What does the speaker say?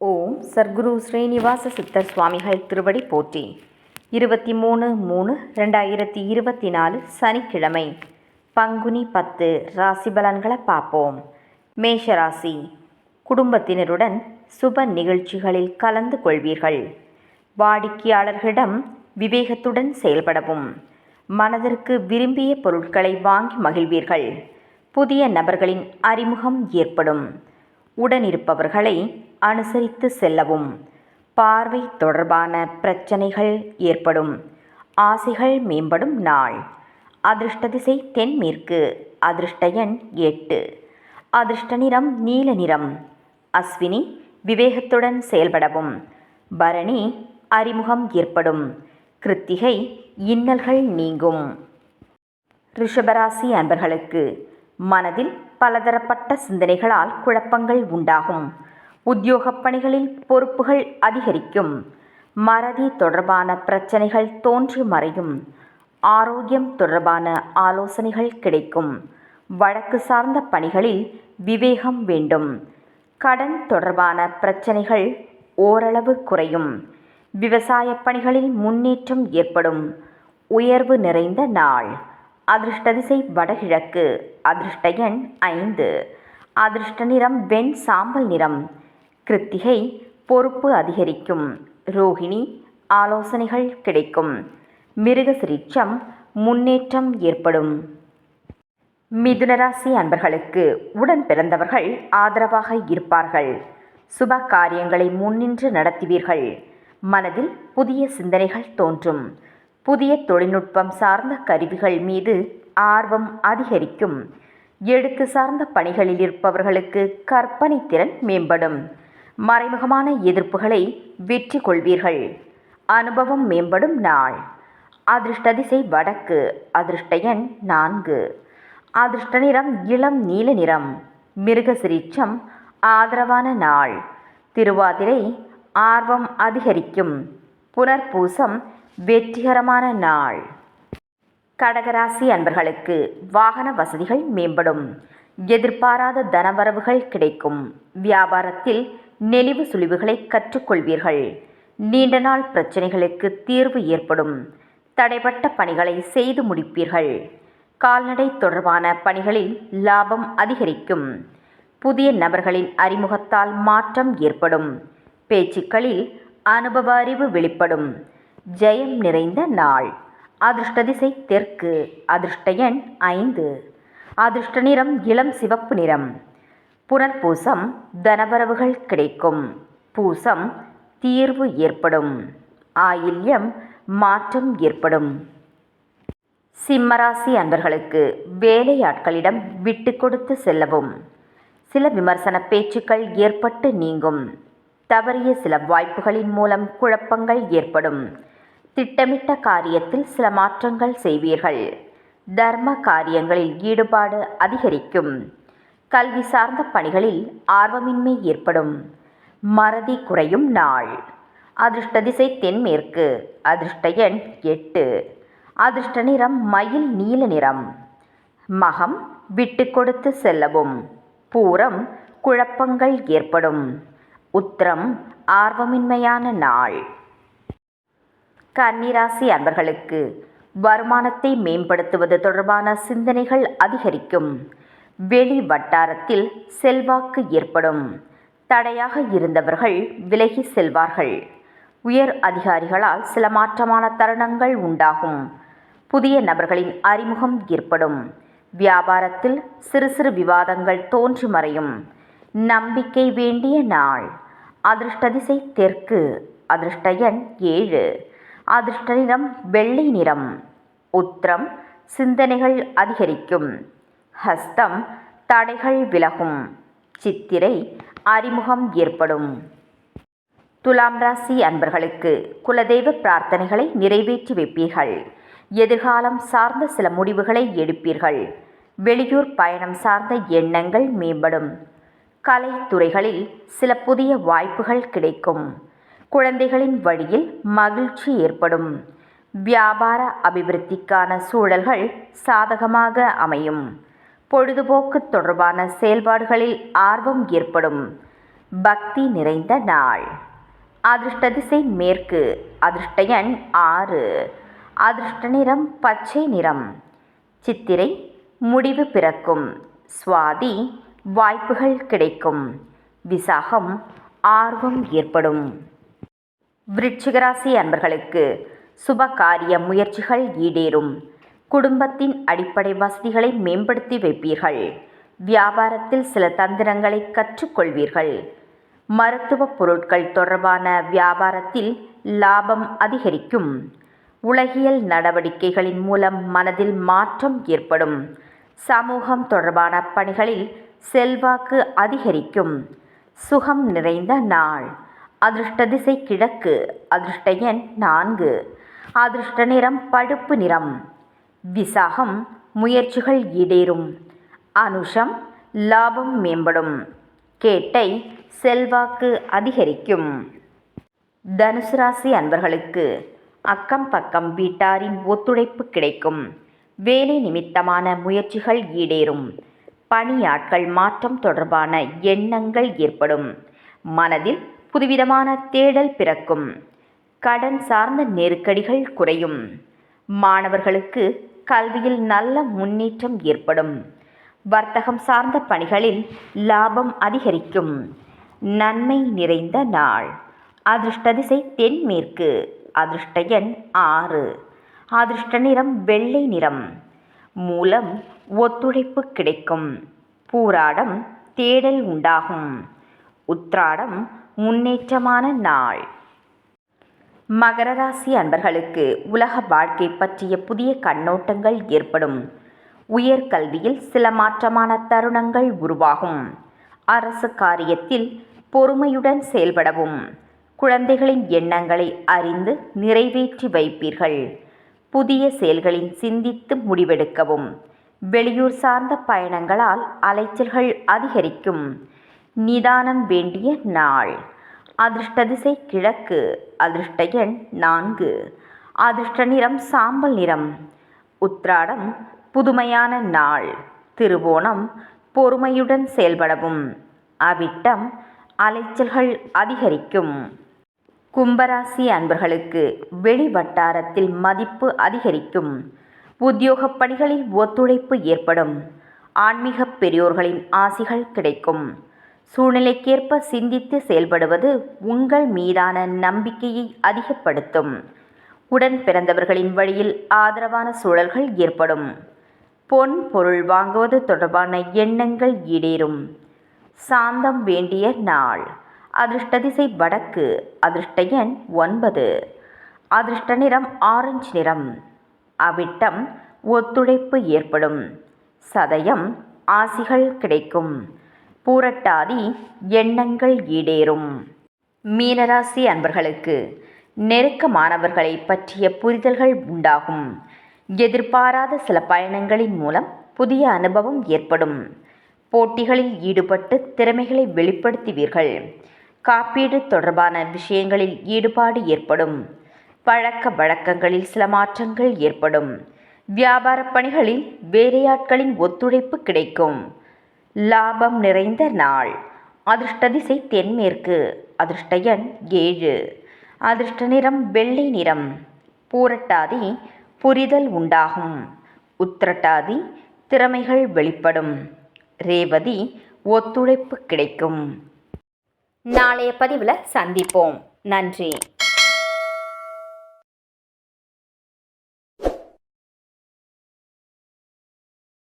ஓம் சர்க்குரு ஸ்ரீனிவாச சித்தர் சுவாமிகள் திருவடி போற்றி. இருபத்தி மூணு மூணு ரெண்டாயிரத்தி இருபத்தி நாலு சனிக்கிழமை. பங்குனி பத்து ராசி பலன்களை பார்ப்போம். மேஷராசி குடும்பத்தினருடன் சுப நிகழ்ச்சிகளில் கலந்து கொள்வீர்கள். வாடிக்கையாளர்களிடம் விவேகத்துடன் செயல்படவும். மனதிற்கு விரும்பிய பொருட்களை வாங்கி மகிழ்வீர்கள். புதிய நபர்களின் அறிமுகம் ஏற்படும். உடனிருப்பவர்களை அனுசரித்து செல்லவும். பார்வை தொடர்பான பிரச்சனைகள் ஏற்படும். ஆசைகள் மேம்படும் நாள். அதிர்ஷ்ட திசை தென்மேற்கு. அதிர்ஷ்ட எண் எட்டு. அதிர்ஷ்ட நிறம் நீல நிறம். அஸ்வினி விவேகத்துடன் செயல்படவும். பரணி அறிமுகம் ஏற்படும். கிருத்திகை இன்னல்கள் நீங்கும். ரிஷபராசி அன்பர்களுக்கு மனதில் பலதரப்பட்ட சிந்தனைகளால் குழப்பங்கள் உண்டாகும். உத்தியோகப் பணிகளில் பொறுப்புகள் அதிகரிக்கும். மறதி தொடர்பான பிரச்சனைகள் தோன்றி மறையும். ஆரோக்கியம் தொடர்பான ஆலோசனைகள் கிடைக்கும். வழக்கு சார்ந்த பணிகளில் விவேகம் வேண்டும். கடன் தொடர்பான பிரச்சனைகள் ஓரளவு குறையும். விவசாய பணிகளில் முன்னேற்றம் ஏற்படும். உயர்வு நிறைந்த நாள். அதிர்ஷ்ட திசை வடகிழக்கு. அதிர்ஷ்ட எண் ஐந்து. அதிர்ஷ்ட நிறம் வெண் சாம்பல் நிறம். கிருத்திகை பொறுப்பு அதிகரிக்கும். ரோகிணி ஆலோசனைகள் கிடைக்கும். மிருகசிரிச்சம் முன்னேற்றம் ஏற்படும். மிதுனராசி அன்பர்களுக்கு உடன் பிறந்தவர்கள் ஆதரவாக இருப்பார்கள். சுப காரியங்களை முன்னின்று நடத்துவீர்கள். மனதில் புதிய சிந்தனைகள் தோன்றும். புதிய தொழில்நுட்பம் சார்ந்த கருவிகள் மீது ஆர்வம் அதிகரிக்கும். எழுத்து சார்ந்த பணிகளில் இருப்பவர்களுக்கு கற்பனை திறன் மேம்படும். மறைமுகமான எதிர்ப்புகளை வெற்றி கொள்வீர்கள். அனுபவம் மேம்படும் நாள். அதிர்ஷ்ட திசை வடக்கு அதிர்ஷ்ட எண் நான்கு. அதிர்ஷ்ட நிறம் இளம் நீல நிறம். மிருக சிரீச்சம் ஆதரவான நாள். திருவாதிரை ஆர்வம் அதிகரிக்கும். புனர்பூசம் வெற்றிகரமான நாள். கடகராசி அன்பர்களுக்கு வாகன வசதிகள் மேம்படும். எதிர்பாராத தனவரவுகள் கிடைக்கும். வியாபாரத்தில் நெளிவு சுழிவுகளை கற்றுக்கொள்வீர்கள். நீண்ட நாள் பிரச்சனைகளுக்கு தீர்வு ஏற்படும். தடைப்பட்ட பணிகளை செய்து முடிப்பீர்கள். கால்நடை தொடர்பான பணிகளில் லாபம் அதிகரிக்கும். புதிய நபர்களின் அறிமுகத்தால் மாற்றம் ஏற்படும். பேச்சுக்களில் அனுபவ அறிவு வெளிப்படும். ஜெயம் நிறைந்த நாள். அதிர்ஷ்ட திசை தெற்கு. அதிர்ஷ்ட எண் ஐந்து. அதிர்ஷ்ட நிறம் இளம் சிவப்பு நிறம். புனர்பூசம் தனவரவுகள் கிடைக்கும். பூசம் தீர்வு ஏற்படும். ஆயில்யம் மாற்றம் ஏற்படும். சிம்மராசி அன்பர்களுக்கு வேலையாட்களிடம் விட்டு கொடுத்து செல்லவும். சில விமர்சன பேச்சுக்கள் ஏற்பட்டு நீங்கும். தவறிய சில வாய்ப்புகளின் மூலம் குழப்பங்கள் ஏற்படும். திட்டமிட்ட காரியத்தில் சில மாற்றங்கள் செய்வீர்கள். தர்ம காரியங்களில் ஈடுபாடு அதிகரிக்கும். கல்வி சார்ந்த பணிகளில் ஆர்வமின்மை ஏற்படும். மறதி குறையும் நாள். அதிர்ஷ்ட திசை தென்மேற்கு. அதிர்ஷ்ட எண் எட்டு. அதிர்ஷ்ட நிறம் மயில் நீல நிறம். மகம் விட்டு கொடுத்து செல்லவும். பூரம் குழப்பங்கள் ஏற்படும். உத்திரம் ஆர்வமின்மையான நாள். கன்னிராசி அன்பர்களுக்கு வருமானத்தை மேம்படுத்துவது தொடர்பான சிந்தனைகள் அதிகரிக்கும். வெளி வட்டாரத்தில் செல்வாக்கு ஏற்படும். தடையாக இருந்தவர்கள் விலகி செல்வார்கள். உயர் அதிகாரிகளால் சில மாற்றமான தருணங்கள் உண்டாகும். புதிய நபர்களின் அறிமுகம் ஏற்படும். வியாபாரத்தில் சிறு சிறு விவாதங்கள் தோன்றி மறையும். நம்பிக்கை வேண்டிய நாள். அதிர்ஷ்ட திசை தெற்கு. அதிர்ஷ்ட எண் ஏழு. அதிர்ஷ்ட நிறம் வெள்ளை நிறம். உத்திரம் சிந்தனைகள் அதிகரிக்கும். ஹஸ்தம் தடைகள் விலகும். சித்திரை அறிமுகம் ஏற்படும். துலாம் ராசி அன்பர்களுக்கு குலதெய்வ பிரார்த்தனைகளை நிறைவேற்றி வைப்பீர்கள். எதிர்காலம் சார்ந்த சில முடிவுகளை எடுப்பீர்கள். வெளியூர் பயணம் சார்ந்த எண்ணங்கள் மேம்படும். கலைத்துறைகளில் சில புதிய வாய்ப்புகள் கிடைக்கும். குழந்தைகளின் வழியில் மகிழ்ச்சி ஏற்படும். வியாபார அபிவிருத்திக்கான சூழல்கள் சாதகமாக அமையும். பொழுதுபோக்கு தொடர்பான செயல்பாடுகளில் ஆர்வம் ஏற்படும். பக்தி நிறைந்த நாள். அதிர்ஷ்ட திசை மேற்கு. அதிர்ஷ்ட எண் ஆறு. அதிர்ஷ்ட நிறம் பச்சை நிறம். சித்திரை முடிவு பிறக்கும். சுவாதி வாய்ப்புகள் கிடைக்கும். விசாகம் ஆர்வம் ஏற்படும். விருச்சிகராசி அன்பர்களுக்கு சுப காரிய முயற்சிகள் ஈடேறும். குடும்பத்தின் அடிப்படை வசதிகளை மேம்படுத்தி வைப்பீர்கள். வியாபாரத்தில் சில தந்திரங்களை கற்றுக்கொள்வீர்கள். மருத்துவ பொருட்கள் தொடர்பான வியாபாரத்தில் லாபம் அதிகரிக்கும். உலகியல் நடவடிக்கைகளின் மூலம் மனதில் மாற்றம் ஏற்படும். சமூகம் தொடர்பான பணிகளில் செல்வாக்கு அதிகரிக்கும். சுகம் நிறைந்த நாள். அதிர்ஷ்ட திசை கிழக்கு. அதிர்ஷ்ட எண் நான்கு. அதிர்ஷ்ட நிறம் பழுப்பு நிறம். விசாகம் முயற்சிகள் ஈடேறும் அனுஷம் லாபம் மேம்படும். கேட்டை செல்வாக்கு அதிகரிக்கும். தனுசு ராசி அன்பர்களுக்கு அக்கம் பக்கம் வீட்டாரின் ஒத்துழைப்பு கிடைக்கும். வேலை நிமித்தமான முயற்சிகள் ஈடேறும் பணியாட்கள் மாற்றம் தொடர்பான எண்ணங்கள் ஏற்படும். மனதில் புதுவிதமான தேடல் பிறக்கும். கடன் சார்ந்த நெருக்கடிகள் குறையும். மாணவர்களுக்கு கல்வியில் நல்ல முன்னேற்றம் ஏற்படும். வர்த்தகம் சார்ந்த பணிகளில் லாபம் அதிகரிக்கும். நன்மை நிறைந்த நாள். அதிர்ஷ்ட திசை தென்மேற்கு. அதிர்ஷ்ட எண் ஆறு. அதிர்ஷ்ட நிறம் வெள்ளை நிறம். மூலம் ஒத்துழைப்பு கிடைக்கும். பூராடம் தேடல் உண்டாகும். உத்ராடம் முன்னேற்றமான நாள். மகர ராசி அன்பர்களுக்கு உலக வாழ்க்கை பற்றிய புதிய கண்ணோட்டங்கள் ஏற்படும். உயர்கல்வியில் சில மாற்றமான தருணங்கள் உருவாகும். அரசு காரியத்தில் பொறுமையுடன் செயல்படவும். குழந்தைகளின் எண்ணங்களை அறிந்து நிறைவேற்றி வைப்பீர்கள். புதிய செயல்களின் சிந்தித்து முடிவெடுக்கவும். வெளியூர் சார்ந்த பயணங்களால் அலைச்சல்கள் அதிகரிக்கும். நிதானம் வேண்டிய நாள். அதிர்ஷ்ட திசை கிழக்கு அதிர்ஷ்ட எண் நான்கு. அதிர்ஷ்ட நிறம் சாம்பல் நிறம். உத்ராடம் புதுமையான நாள். திருவோணம் பொறுமையுடன் செயல்படவும். அவிட்டம் அலைச்சல்கள் அதிகரிக்கும். கும்பராசி அன்பர்களுக்கு வெளி வட்டாரத்தில் மதிப்பு அதிகரிக்கும். உத்தியோகப் பணிகளில் ஒத்துழைப்பு ஏற்படும். ஆன்மீக பெரியோர்களின் ஆசிகள் கிடைக்கும். சூழ்நிலைக்கேற்ப சிந்தித்து செயல்படுவது உங்கள் மீதான நம்பிக்கையை அதிகப்படுத்தும். உடன் பிறந்தவர்களின் வழியில் ஆதரவான சூழல்கள் ஏற்படும். பொன் பொருள் வாங்குவது தொடர்பான எண்ணங்கள் ஈடேறும். சாந்தம் வேண்டிய நாள். அதிர்ஷ்ட திசை வடக்கு அதிர்ஷ்ட எண் ஒன்பது. அதிர்ஷ்ட நிறம் ஆரஞ்சு நிறம். அவிட்டம் ஒத்துழைப்பு ஏற்படும். சதயம் ஆசிகள் கிடைக்கும். பூரட்டாதி எண்ணங்கள் ஈடேறும். மீனராசி அன்பர்களுக்கு நெருக்கமானவர்களை பற்றிய புரிதல்கள் உண்டாகும். எதிர்பாராத சில பயணங்களின் மூலம் புதிய அனுபவம் ஏற்படும். போட்டிகளில் ஈடுபட்டு திறமைகளை வெளிப்படுத்துவீர்கள். காப்பீடு தொடர்பான விஷயங்களில் ஈடுபாடு ஏற்படும். பழக்க வழக்கங்களில் சில மாற்றங்கள் ஏற்படும். வியாபார பணிகளில் வேலையாட்களின் ஒத்துழைப்பு கிடைக்கும். லாபம் நிறைந்த நாள். அதிர்ஷ்ட திசை தென்மேற்கு. அதிர்ஷ்ட எண் ஏழு. அதிர்ஷ்ட நிறம் வெள்ளை நிறம். பூரட்டாதி புரிதல் உண்டாகும். உத்திரட்டாதி திறமைகள் வெளிப்படும். ரேவதி ஒத்துழைப்பு கிடைக்கும். நாளைய பதிவில் சந்திப்போம். நன்றி.